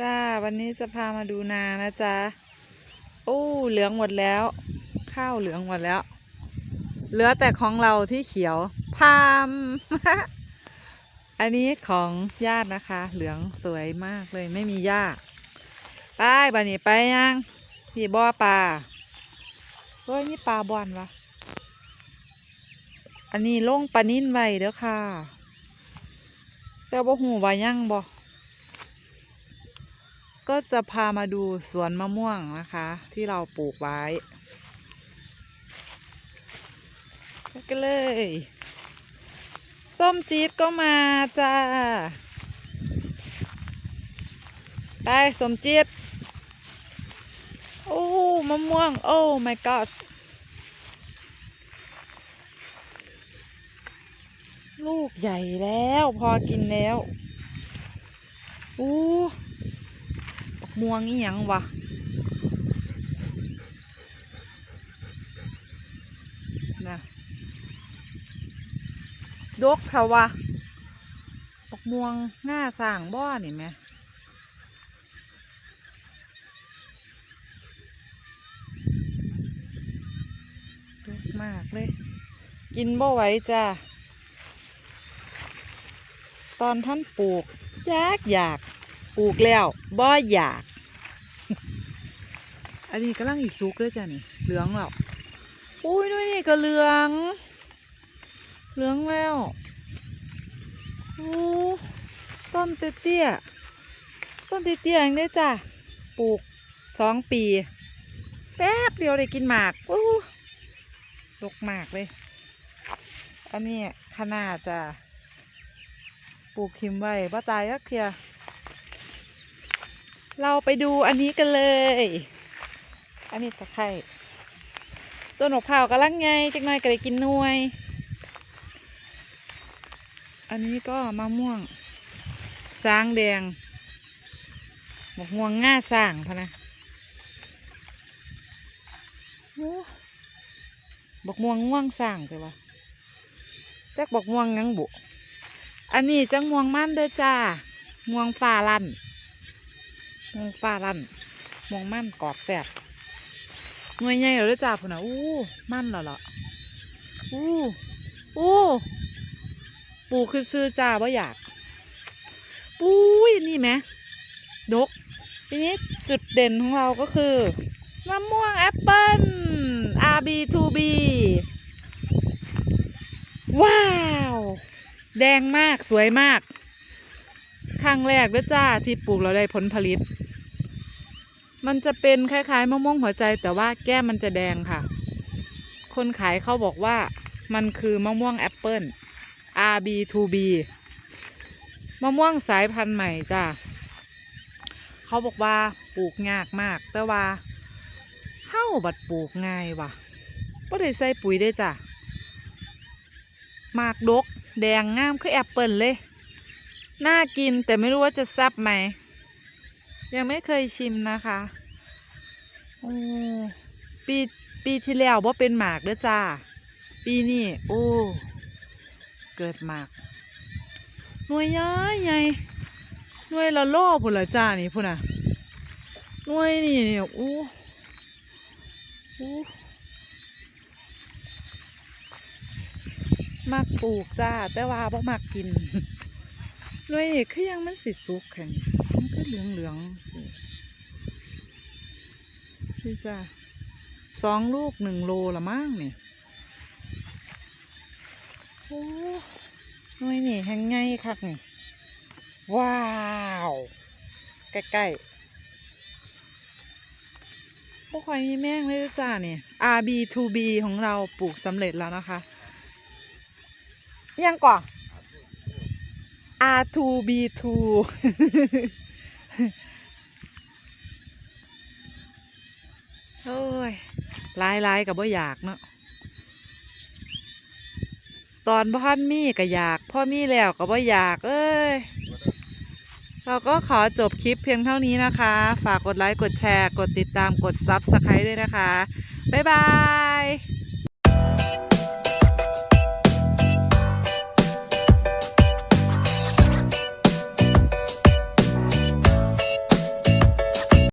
จ้าวันนี้จะพามาดูนานะจ๊ะโอ้เหลืองหมดแล้ว ข้าวเหลืองหมดแล้ว เหลือแต่ของเราที่เขียวพามอันนี้ของญาตินะคะ เหลืองสวยมากเลยไม่มีหญ้าไปบันนี้ไปยังพี่บ่อปลาเฮ้ยนี่ปลาบอนวะอันนี้ล่งปลานิ่นไว้เด้อค่ะแต่บ่หูว่ายังบ่ ก็จะพามาดูสวนมะม่วงนะคะ ที่เราปลูกไว้ไปกันเลย ส้มจี๊ดก็มาจ้า ไปส้มจี๊ดโอ้มะม่วง โอ้ my god ลูกใหญ่แล้ว พอกินแล้ว อู้ ม่วงอีหยังวะนะดกเถอะวะบักม่วงหน้าสร้างบ่อนี่ไหมดกมากเลย กินบ่ไหวจ้าตอนท่านปลูกยากอยาก ปลูกแล้วบ่อยาก อันนี้กำลังอีสุกเลยจ้ะนี่ เหลืองแล้วอุ้ยด้วยนี่ก็เหลือง เหลืองแล้วโอ้ต้นเตี้ยๆต้นเตี้ยๆเองได้จ้ะ ปลูกสองปี แป๊บเดียวได้กินหมากอู้ดกมากเลย อันนี้ขนาดจ้ะ ปลูกทิมไว้ป้าตายยักเทีย เราไปดูอันนี้กันเลยอันนี้ตะไคร่ต้นหนกเผากำลังไงจักหน่อยก็ได้กินนวย อันนี้ก็มะม่วงสางแดงมะม่วงง่าสางพะนะโอ้บกม่วงง่วงสร้างใช่ปะจักบกม่วงหยังบุ อันนี้จังม่วงมันเด้อจ้าม่วงฟ้าลั่น ม่วงฟ้าลั่นม่วงมันกรอบแซ่บหน่วยใหญ่เหรอเด้จ้าพุ่นน่ะอู้มันแล้วล่ะอู้อู้ปลูกคือซื้อจ้าบ่อยากปุ้ยนี่ไหมดกทีนี้จุดเด่นของเราก็คือมะม่วงแอปเปิ้ล RB2B ว้าว แดงมากสวยมาก ครั้งแรกเด้อจ้าที่ปลูกเราได้ผลผลิต มันจะเป็นคล้ายๆมะม่วงหัวใจแต่ว่าแก้มมันจะแดงค่ะ คนขายเขาบอกว่ามันคือมะม่วงแอปเปิล RB2B มะม่วงสายพันธุ์ใหม่จ้าเขาบอกว่าปลูกยากมาก แต่ว่าเฮ้าบัดปลูกง่ายว่ะก็ได้ใส่ปุ๋ยได้จ้ะหมากดก แดงงามคือแอปเปิลเลย น่ากินแต่ไม่รู้ว่าจะแซ่บไหม ยังไม่เคยชิมนะคะโอ้ปีปีที่แล้วว่าเป็นหมากเด้อจ้า ปีนี้โอ้เกิดหมากหน่วยย้ายใหญ่หน่วยละโลพุ่นละจ้านี่พุ่นน่ะหน่วยนี่เนี่ยโอ้โอ้มักปลูกจ้า แต่ว่าบ่มักกินเลยคือยังมันสิสุกแข็ง มันก็เหลืองเหลืองๆสินี่จ้าสองลูกหนึ่งโลละมั้งนี่โอ้น่วยนี่แหงไงคักนี่ ว้าว ใกล้ๆพวกคอยมีแม่งเลยจ้าเนี่ย RB2B ของเราปลูกสำเร็จแล้วนะคะ ยังก่อน R2B2 โอ้ยลายลายกับบ่อยากเนาะตอนพ่อนมีก็อยาก พ่อมีแล้วก็บ่อยาก เอ้ยเราก็ขอจบคลิปเพียงเท่านี้นะคะ ฝากกดไลค์ กดแชร์ กดติดตาม กดซับสไครต์ด้วยนะคะ บ๊ายบาย